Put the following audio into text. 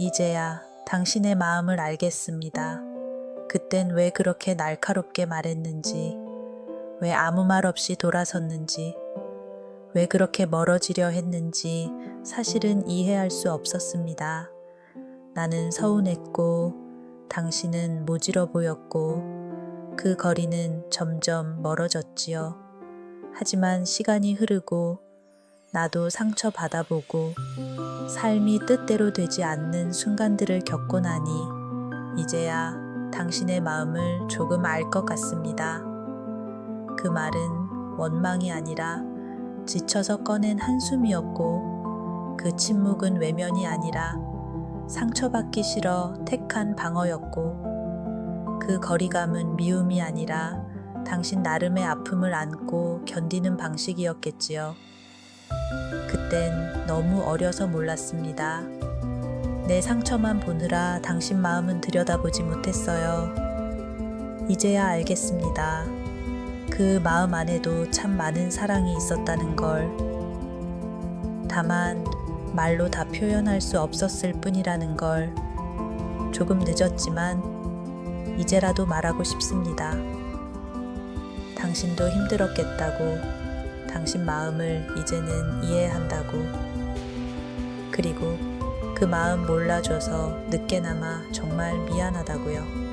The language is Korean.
이제야 당신의 마음을 알겠습니다. 그땐 왜 그렇게 날카롭게 말했는지, 왜 아무 말 없이 돌아섰는지, 왜 그렇게 멀어지려 했는지 사실은 이해할 수 없었습니다. 나는 서운했고, 당신은 모질어 보였고, 그 거리는 점점 멀어졌지요. 하지만 시간이 흐르고, 나도 상처 받아보고, 삶이 뜻대로 되지 않는 순간들을 겪고 나니, 이제야 당신의 마음을 조금 알 것 같습니다. 그 말은 원망이 아니라 지쳐서 꺼낸 한숨이었고, 그 침묵은 외면이 아니라 상처받기 싫어 택한 방어였고, 그 거리감은 미움이 아니라 당신 나름의 아픔을 안고 견디는 방식이었겠지요. 그땐 너무 어려서 몰랐습니다. 내 상처만 보느라 당신 마음은 들여다보지 못했어요. 이제야 알겠습니다. 그 마음 안에도 참 많은 사랑이 있었다는 걸. 다만 말로 다 표현할 수 없었을 뿐이라는 걸. 조금 늦었지만 이제라도 말하고 싶습니다. 당신도 힘들었겠다고, 당신 마음을 이제는 이해한다고. 그리고 그 마음 몰라줘서 늦게나마 정말 미안하다고요.